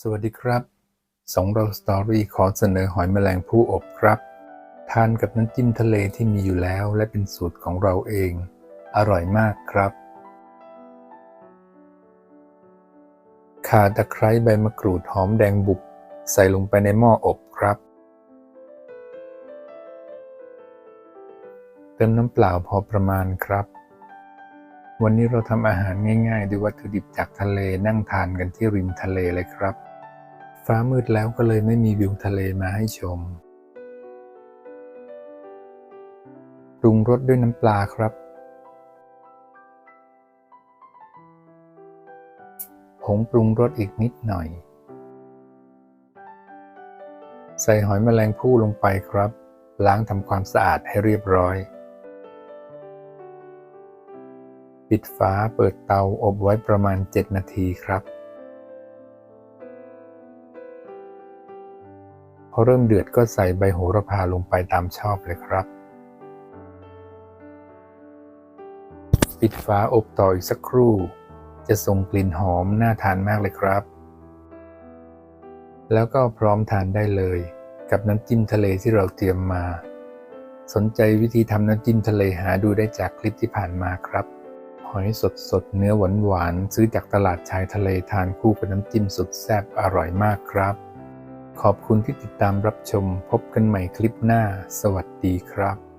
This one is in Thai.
สวัสดีครับสองเราสตอรี่ขอเสนอหอยแมลงภู่อบครับ ทานกับน้ำจิ้มทะเลที่มีอยู่แล้วและเป็นสูตรของเราเอง อร่อยมากครับข่าตะไคร้ใบมะกรูดหอมแดงบุบใส่ลงไปในหม้ออบครับ เติมน้ำเปล่าพอประมาณครับ วันนี้เราทำอาหารง่ายๆ ด้วยวัตถุดิบจากทะเลนั่งทานกันที่ริมทะเลเลยครับ ฟ้ามืดแล้วก็เลยไม่มีวิวทะเลมาให้ชมปรุงรสด้วยน้ำปลาครับ ผงปรุงรสอีกนิดหน่อย ใส่หอยแมลงภู่ลงไปครับ ล้างทำความสะอาดให้เรียบร้อย ปิดฝาเปิดเตาอบไว้ประมาณ 7 นาทีครับ พอเริ่มเดือดก็ใส่ใบโหระพาลงไปตามชอบเลยครับ ปิดฝาอบต่ออีกสักครู่ จะส่งกลิ่นหอมน่าทานมากเลยครับ แล้วก็พร้อมทานได้เลย กับน้ำจิ้มทะเลที่เราเตรียมมาสนใจวิธีทำน้ำจิ้มทะเลหาดูได้จากคลิปที่ผ่านมาครับ อยสดสดๆเนื้อหวานหวานๆซื้อจากตลาดชายทะเลทานคู่กับน้ำจิ้มสุดแซ่บอร่อยมากครับ ขอบคุณที่ติดตามรับชมพบกันใหม่คลิปหน้า สวัสดีครับ